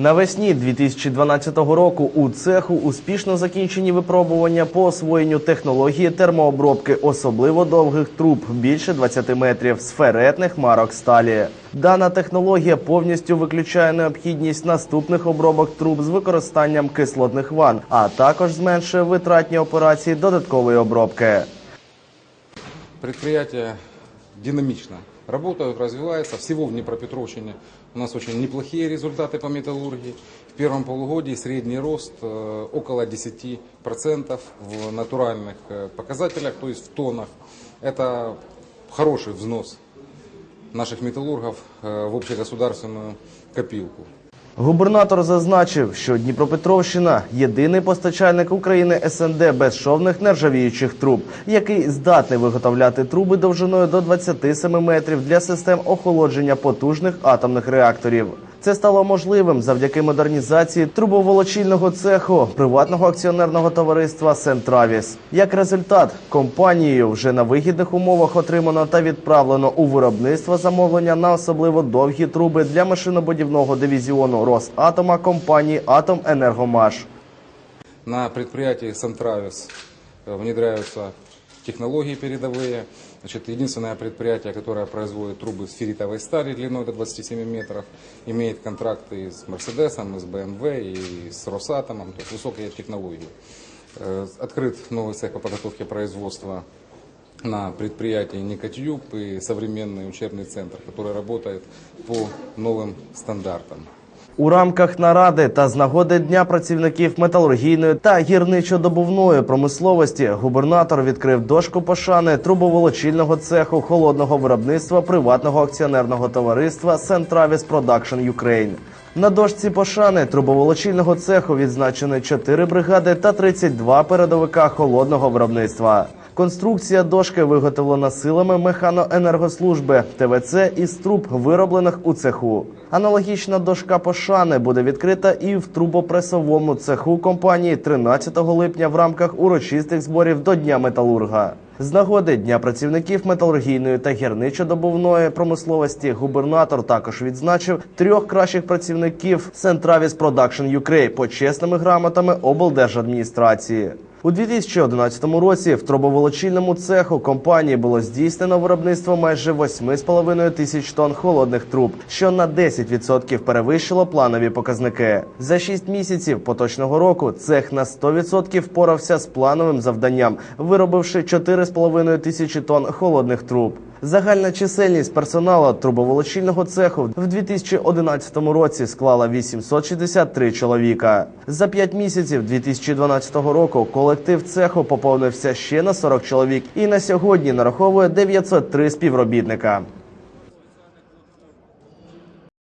Навесні 2012 року у цеху успішно закінчені випробування по освоєнню технології термообробки особливо довгих труб більше 20 метрів з феретних марок сталі. Дана технологія повністю виключає необхідність наступних обробок труб з використанням кислотних ванн, а також зменшує витратні операції додаткової обробки. Предприятие динамично работают, развивается. Всего в Днепропетровщине у нас очень неплохие результаты по металлургии. В первом полугодии средний рост э, около 10% в натуральных э, показателях, то есть в тоннах. Это хороший взнос наших металлургов э, в общегосударственную копилку. Губернатор зазначив, що Дніпропетровщина єдиний постачальник України СНД безшовних нержавіючих труб, який здатний виготовляти труби довжиною до 27 метрів для систем охолодження потужних атомних реакторів. Це стало можливим завдяки модернізації трубоволочильного цеху приватного акціонерного товариства Сентравіс. Як результат, компанією вже на вигідних умовах отримано та відправлено у виробництво замовлення на особливо довгі труби для машинобудівного дивізіону Росатома компанії Атоменергомаш. На предприятии Сантравис э, внедряются технологии передовые. Значит, единственное предприятие, которое производит трубы с ферритовой стали длиной до 27 метров, имеет контракты с Мерседесом, и с BMW и с Росатомом, то есть высокие технологии. Э, Открыт новый цех по подготовке производства на предприятии Никотюб и современный учебный центр, который работает по новым стандартам. У рамках наради та з нагоди Дня працівників металургійної та гірничо-добувної промисловості губернатор відкрив дошку пошани трубоволочильного цеху холодного виробництва приватного акціонерного товариства Центравіс Production Ukraine. На дошці пошани трубоволочильного цеху відзначені 4 бригади та 32 передовика холодного виробництва. Конструкція дошки виготовлена силами механоенергослужби ТВЦ із труб, вироблених у цеху. Аналогічна дошка пошани буде відкрита і в трубопресовому цеху компанії 13 липня в рамках урочистих зборів до Дня металурга. З нагоди Дня працівників металургійної та гірничо-добувної промисловості губернатор також відзначив трьох кращих працівників Центравіс Production Ukraine почесними грамотами облдержадміністрації. У 2011 році в трубоволочильному цеху компанії було здійснено виробництво майже 8,5 тисяч тонн холодних труб, що на 10% перевищило планові показники. За 6 місяців поточного року цех на 100% впорався з плановим завданням, виробивши 4,5 тисячі тонн холодних труб. Загальна чисельність персоналу трубоволочильного цеху в 2011 році склала 863 чоловіка. За 5 місяців 2012 року колектив цеху поповнився ще на 40 чоловік і на сьогодні нараховує 903 співробітника.